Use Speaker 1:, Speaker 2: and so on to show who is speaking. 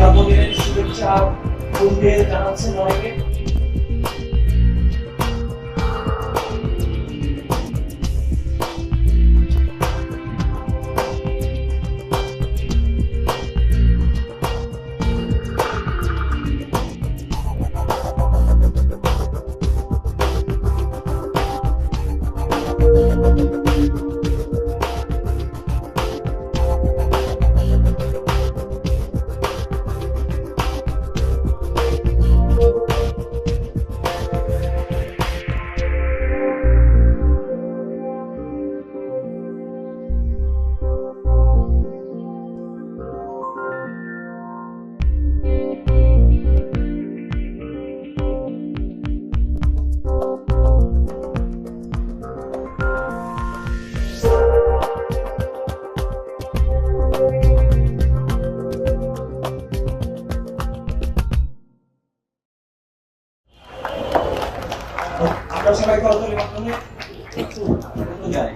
Speaker 1: জন্মদিনের শুভেচ্ছা বন্ধুদের জানাচ্ছেন অনেকে আমরা সবাই করতালি মাধ্যমে একটু যাই